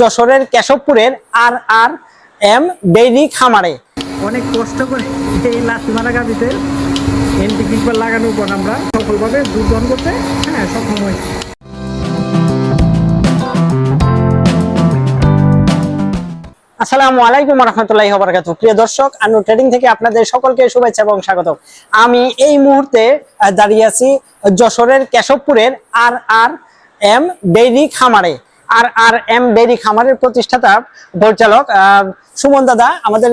যশোরের কেশবপুরের আর আর M dairy খামারে। অনেক কষ্ট করে এই লাঠি মারা গাড়িতে এন্টি কিকবার লাগানোর পর আমরা সফলভাবে দহন করতে হ্যাঁ সক্ষম হয়েছি। আসসালামু আলাইকুম রহমতুল্লাহি ওবারাকাতুহু। প্রিয় দর্শক আনু ট্রেডিং থেকে আপনাদের সকলকে শুভেচ্ছা এবং স্বাগত আমি এই মুহূর্তে দাঁড়িয়ে আছি যশোরের কেশবপুরের আর আর এম ডেইরি খামারে। আর আর এম ডেইরি খামারের প্রতিষ্ঠাতা পরিচালক সুমন দাদা, আমাদের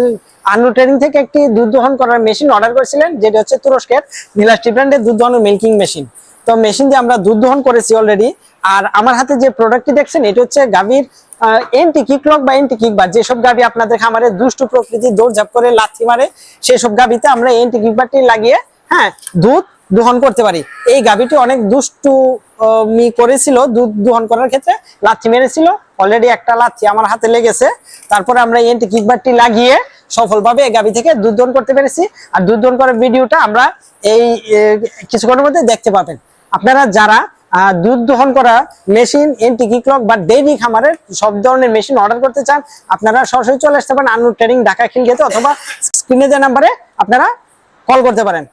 আনু ট্রেনিং থেকে একটি দুধ দহন করার মেশিন অর্ডার করেছিলেন, যেটি হচ্ছে তুরস্কের নীলাস্টি ব্র্যান্ডের দুধ দহন মিল্কিং মেশিন। তো মেশিন দিয়ে আমরা দুধ দহন করেছি অলরেডি আর আমার হাতে যে প্রোডাক্টটি দেখছেন, এটি হচ্ছে গাভীর এন্টি কিকলক বা এন্টি কিকবার যেসব গাভী আপনাদের খামারে দুষ্টু প্রকৃতির দৌড়ঝাপ করে লাথি মারে, সেসব গাভীতে আমরা এন্টি কিকবারটি লাগিয়ে হ্যাঁ দুধ দহন করতে পারি। এই গাভীটি অনেক দুষ্টু মি করেছিল, দুধ দহন করার ক্ষেত্রে। লাথি মেরেছিল অলরেডি একটা লাথি আমার হাতে লেগেছে। তারপরে আমরা এন্টি কিকবারটি লাগিয়ে সফলভাবে এই গাভী থেকে দুধ দহন করতে পেরেছি। আর দুধ দহন করার ভিডিওটা আমরা এই কিছুক্ষণের মধ্যে দেখতে পাবেন। আপনারা যারা দুধ দহন করা মেশিন এন্টি কিকলক বা ডেইরি খামারের সব ধরনের মেশিন অর্ডার করতে চান, আপনারা সরাসরি চলে আসতে পারেন আনু ট্রেনিং ঢাকা খিলগেতে অথবা স্ক্রিনে যে নাম্বারে আপনারা কল করতে পারেন।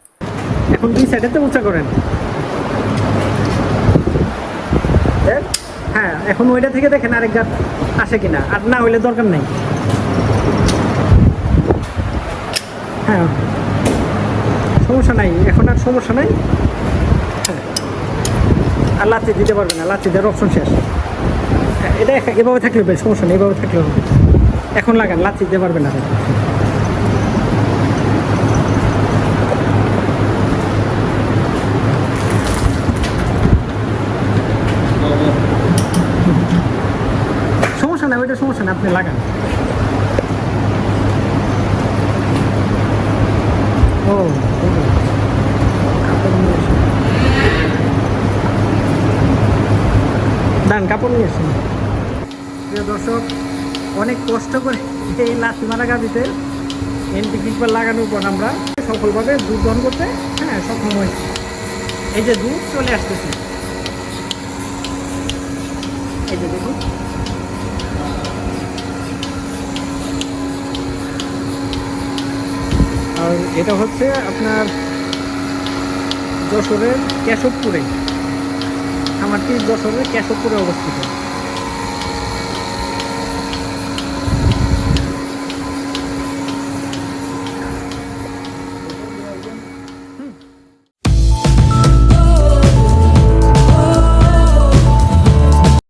এখন দুই সাইডেতে উঁচা করেন। হ্যাঁ? এখন ওইটা থেকে দেখেন আরেক গাছ আসে কিনা আর না হইলে দরকার নেই। হ্যাঁ। সমস্যা নাই এখন আর সমস্যা নাই। হ্যাঁ। আর লাচি দিতে পারবে না লাচি দেওয়ার অপশন শেষ। হ্যাঁ, এটা এভাবে থাকলে হবে সমস্যা নেই এভাবে থাকলে হবে। এখন লাগান লাচি দিতে পারবে না। সমস্যা আপনি লাগান। ও। দান, কাপড় নিয়ে এসুন প্রিয় দর্শক, অনেক কষ্ট করে এই লাঠি মারা গাড়িতে এন্টি কিকবার লাগানোর পর আমরা সফলভাবে দুধ দহন করতে হ্যাঁ সক্ষম হয়েছি। এই যে দুধ চলে আসতেছে। এই যে দেখুন আর এটা হচ্ছে আপনার যশোরের কেশবপুরে। খামারটি যশোরের কেশবপুরে অবস্থিত।